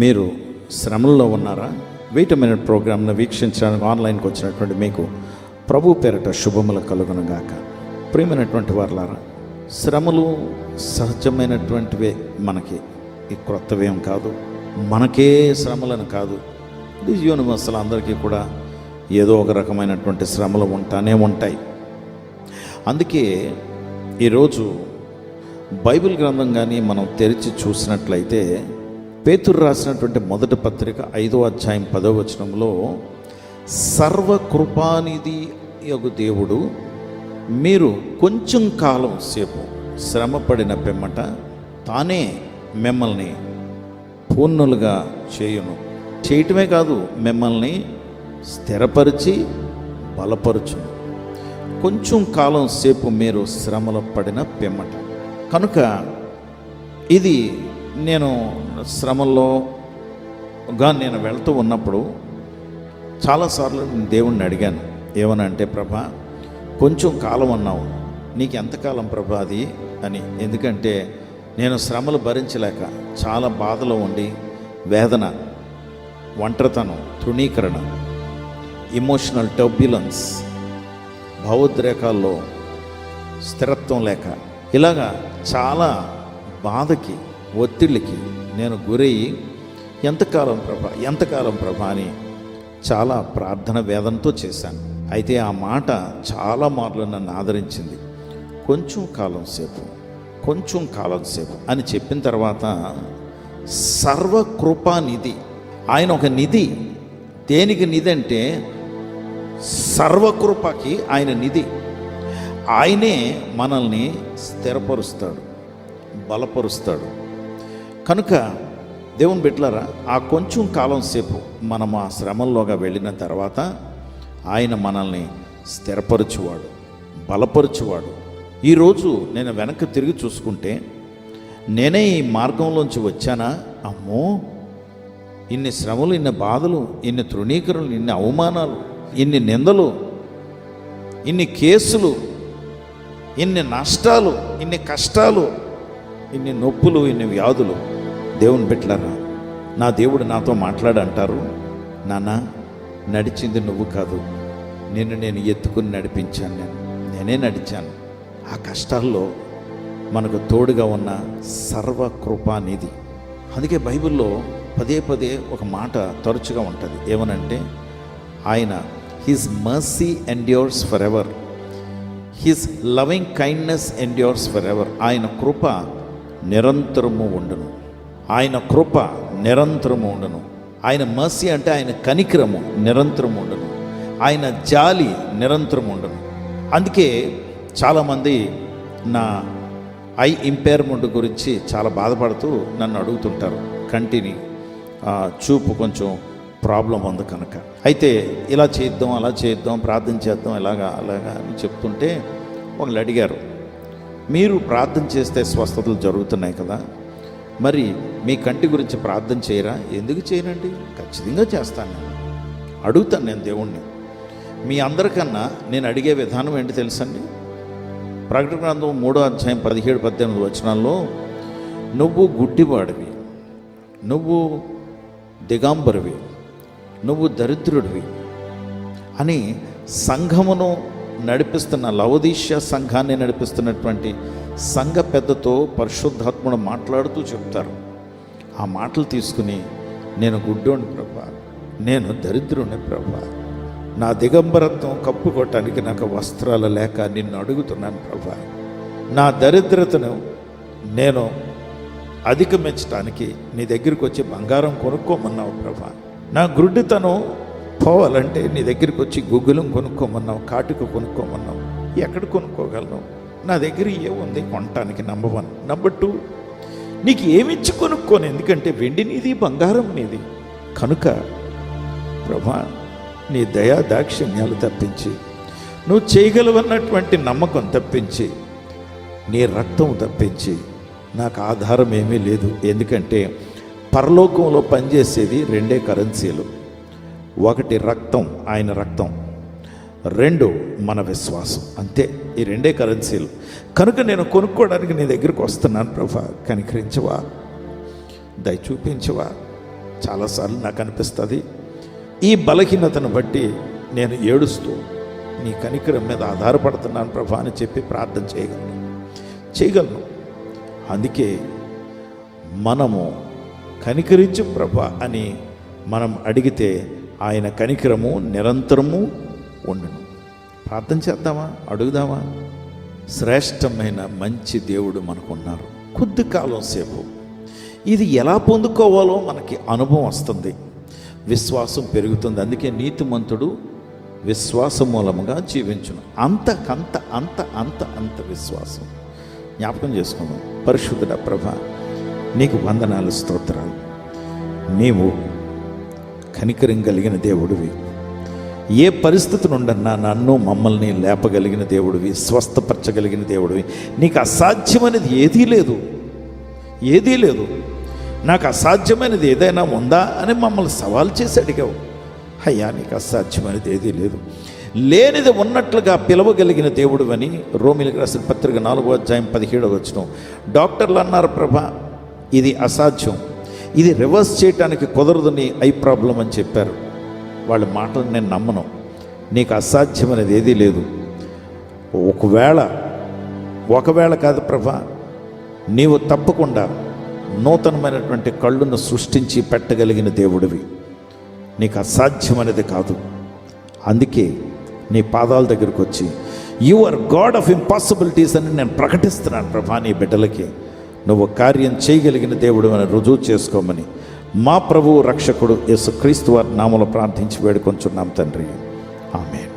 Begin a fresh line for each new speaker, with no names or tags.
మీరు శ్రమల్లో ఉన్నారా? వెయిట్ మినిట్ ప్రోగ్రామ్ను వీక్షించడానికి ఆన్లైన్కి వచ్చినటువంటి మీకు ప్రభు పేరట శుభములు కలుగునుగాక. ప్రియమైనటువంటి వారులారా శ్రమలు సహజమైనటువంటివే మనకి. ఈ క్రొత్తవేం కాదు మనకే శ్రమలను కాదు. ఇది యూనివర్సల్ అందరికీ కూడా ఏదో ఒక రకమైనటువంటి శ్రమలు ఉంటానే ఉంటాయి. అందుకే ఈరోజు బైబిల్ గ్రంథం కానీ మనం తెరిచి చూసినట్లయితే పేతురు రాసినటువంటి మొదటి పత్రిక ఐదో అధ్యాయం పదో వచనంలో సర్వకృపానిధి యొక్క దేవుడు మీరు కొంచెం కాలం సేపు శ్రమపడిన పిమ్మట తానే మిమ్మల్ని పూర్ణులుగా చేయును. చేయటమే కాదు మిమ్మల్ని స్థిరపరిచి బలపరుచును. కొంచెం కాలం సేపు మీరు శ్రమలో పడిన పిమ్మట. కనుక ఇది నేను శ్రమల్లోగా నేను వెళ్తూ ఉన్నప్పుడు చాలాసార్లు నేను దేవుణ్ణి అడిగాను. ఏమని అంటే ప్రభా కొంచెం కాలం అన్నావు. నీకు ఎంతకాలం ప్రభా అది? అని. ఎందుకంటే నేను శ్రమలు భరించలేక చాలా బాధలో ఉండి వేదన ఒంటరితనం తృణీకరణ ఇమోషనల్ టర్బ్యులెన్స్ భావోద్రేకాల్లో స్థిరత్వం లేక ఇలాగా చాలా బాధకి ఒత్తిళ్ళకి నేను గురయ్యి ఎంతకాలం ప్రభ ఎంతకాలం ప్రభ అని చాలా ప్రార్థన వేదంతో చేశాను. అయితే ఆ మాట చాలా మార్లు నన్ను ఆదరించింది. కొంచెం కాలం సేపు కొంచెం కాలం సేపు అని చెప్పిన తర్వాత సర్వకృపా నిధి ఆయన ఒక నిధి. దేనికి నిధి అంటే సర్వకృపకి ఆయన నిధి. ఆయనే మనల్ని స్థిరపరుస్తాడు బలపరుస్తాడు. కనుక దేవుని బిడ్డలారా ఆ కొంచెం కాలం సేపు మనం ఆ శ్రమంలోగా వెళ్ళిన తర్వాత ఆయన మనల్ని స్థిరపరచువాడు బలపరచువాడు. ఈరోజు నేను వెనక్కి తిరిగి చూసుకుంటే నేనే ఈ మార్గంలోంచి వచ్చానా? అమ్మో! ఇన్ని శ్రమలు ఇన్ని బాధలు ఇన్ని తృణీకరణలు ఇన్ని అవమానాలు ఇన్ని నిందలు ఇన్ని కేసులు ఇన్ని నష్టాలు ఇన్ని కష్టాలు ఇన్ని నొప్పులు ఇన్ని వ్యాధులు. దేవుని బిడ్డలారా నా దేవుడు నాతో మాట్లాడంటారు. నాన్న నడిచింది నువ్వు కాదు. నిన్ను నేను ఎత్తుకుని నడిపించాను నేను. నేనే నడిచాను. ఆ కష్టాల్లో మనకు తోడుగా ఉన్న సర్వకృపానిధి అందుకే బైబిల్లో పదే పదే ఒక మాట తరచుగా ఉంటుంది. ఏమనంటే ఆయన his mercy endures for ever his loving kindness endures for ever ఆయన కృప నిరంతరము ఉండును. ఆయన కృప నిరంతరము ఉండను. ఆయన మసి అంటే ఆయన కనికరము నిరంతరం ఉండను. ఆయన జాలి నిరంతరం ఉండను. అందుకే చాలామంది నా ఐ ఇంపైర్మెంట్ గురించి చాలా బాధపడుతూ నన్ను అడుగుతుంటారు. కంటిని చూపు కొంచెం ప్రాబ్లం ఉంది కనుక. అయితే ఇలా చేద్దాం అలా చేద్దాం ప్రార్థన చేద్దాం ఇలాగా అలాగా అని చెప్తుంటే ఒకళ్ళు అడిగారు మీరు ప్రార్థన చేస్తే స్వస్థతలు జరుగుతున్నాయి కదా? మరి మీ కంటి గురించి ప్రార్థన చేయరా? ఎందుకు చేయనండి? ఖచ్చితంగా చేస్తాను నేను. అడుగుతాను నేను దేవుణ్ణి. మీ అందరికన్నా నేను అడిగే విధానం ఏంటి తెలుసండి? ప్రకటన గ్రంథం మూడో అధ్యాయం పదిహేడు పద్దెనిమిది వచనాల్లో నువ్వు గుడ్డివాడివి నువ్వు దిగాంబరివి నువ్వు దరిద్రుడివి అని సంఘమును నడిపిస్తున్న లవదీశ్య సంఘాన్ని నడిపిస్తున్నటువంటి సంఘ పెద్దతో పరిశుద్ధాత్ముడు మాట్లాడుతూ చెప్తారు. ఆ మాటలు తీసుకుని నేను గుడ్డోని ప్రభా నేను దరిద్రుని ప్రభా నా దిగంబరత్వం కప్పుకోవటానికి నాకు వస్త్రాలు లేక నిన్ను అడుగుతున్నాను ప్రభా. నా దరిద్రతను నేను అధిగమించడానికి నీ దగ్గరికి వచ్చి బంగారం కొనుక్కోమన్నావు ప్రభా. నా గుడ్డితనం పోవాలంటే నీ దగ్గరికి వచ్చి గుగ్గులం కొనుక్కోమన్నావు కాటుకు కొనుక్కోమన్నావు ఎక్కడ కొనుక్కోగలను నా దగ్గర ఏముంది? కొనటానికి నంబర్ వన్ నంబర్ టూ నీకు ఏమిచ్చి కొనుక్కోను? ఎందుకంటే వెండి నీది బంగారం నీది. కనుక ప్రభా నీ దయా దాక్షిణ్యాలు తప్పించి నువ్వు చేయగలవన్నటువంటి నమ్మకం తప్పించి నీ రక్తం తప్పించి నాకు ఆధారం ఏమీ లేదు. ఎందుకంటే పరలోకంలో పనిచేసేది రెండే కరెన్సీలు ఒకటి రక్తం ఆయన రక్తం. రెండు మన విశ్వాసం. అంతే ఈ రెండే కరెన్సీలు కనుక నేను కొనుక్కోవడానికి నీ దగ్గరికి వస్తున్నాను ప్రభా. కనికరించవా? దయ చూపించవా? చాలాసార్లు నాకు అనిపిస్తుంది. ఈ బలహీనతను బట్టి నేను ఏడుస్తూ నీ కనికరం మీద ఆధారపడుతున్నాను ప్రభా అని చెప్పి ప్రార్థన చేయగలను. చేయగలను. అందుకే మనము కనికరించు ప్రభ అని మనం అడిగితే ఆయన కనికరము నిరంతరము ఉండును. ప్రార్థన చేద్దామా? అడుగుదామా? శ్రేష్టమైన మంచి దేవుడు మనకున్నారు. కొద్ది కాలం సేపు. ఇది ఎలా పొందుకోవాలో మనకి అనుభవం వస్తుంది. విశ్వాసం పెరుగుతుంది. అందుకే నీతిమంతుడు విశ్వాసం మూలముగా జీవించును. అంతకంత అంత అంత అంత విశ్వాసం. జ్ఞాపకం చేసుకుందాం. పరిశుద్ధుడ ప్రభ నీకు వందనాలు స్తోత్రాలు. నీవు కనికరం కలిగిన దేవుడివి. ఏ పరిస్థితి నుండన్నా నన్ను మమ్మల్ని లేపగలిగిన దేవుడివి స్వస్థపరచగలిగిన దేవుడివి. నీకు అసాధ్యమైనది ఏదీ లేదు. ఏదీ లేదు. నాకు అసాధ్యమైనది ఏదైనా ఉందా అని మమ్మల్ని సవాల్ చేసి అడిగావు. అయ్యా నీకు అసాధ్యమైనది ఏదీ లేదు. లేనిది ఉన్నట్లుగా పిలవగలిగిన దేవుడు అని రోమిలకు రాసిన పత్రిక నాలుగో అధ్యాయం పదిహేడవ వచ్చిన డాక్టర్లు అన్నారు ప్రభా ఇది అసాధ్యం. ఇది రివర్స్ చేయటానికి కుదరదని ఐ ప్రాబ్లం అని చెప్పారు. వాళ్ళ మాటలు నేను నమ్మను. నీకు అసాధ్యమైనది ఏదీ లేదు. ఒకవేళ ఒకవేళ కాదు ప్రభా నీవు తప్పకుండా నూతనమైనటువంటి కళ్ళును సృష్టించి పెట్టగలిగిన దేవుడివి. నీకు అసాధ్యం అనేది కాదు. అందుకే నీ పాదాల దగ్గరకు వచ్చి you are God of impossibilities అని నేను ప్రకటిస్తున్నాను ప్రభా నీ బిడ్డలకి. నువ్వు కార్యం చేయగలిగిన దేవుడు అని రుజువు చేసుకోమని మా ప్రభువు రక్షకుడు యేసుక్రీస్తు వారి నామలో ప్రార్థించి వేడుకొంచున్నాం తండ్రి. ఆమె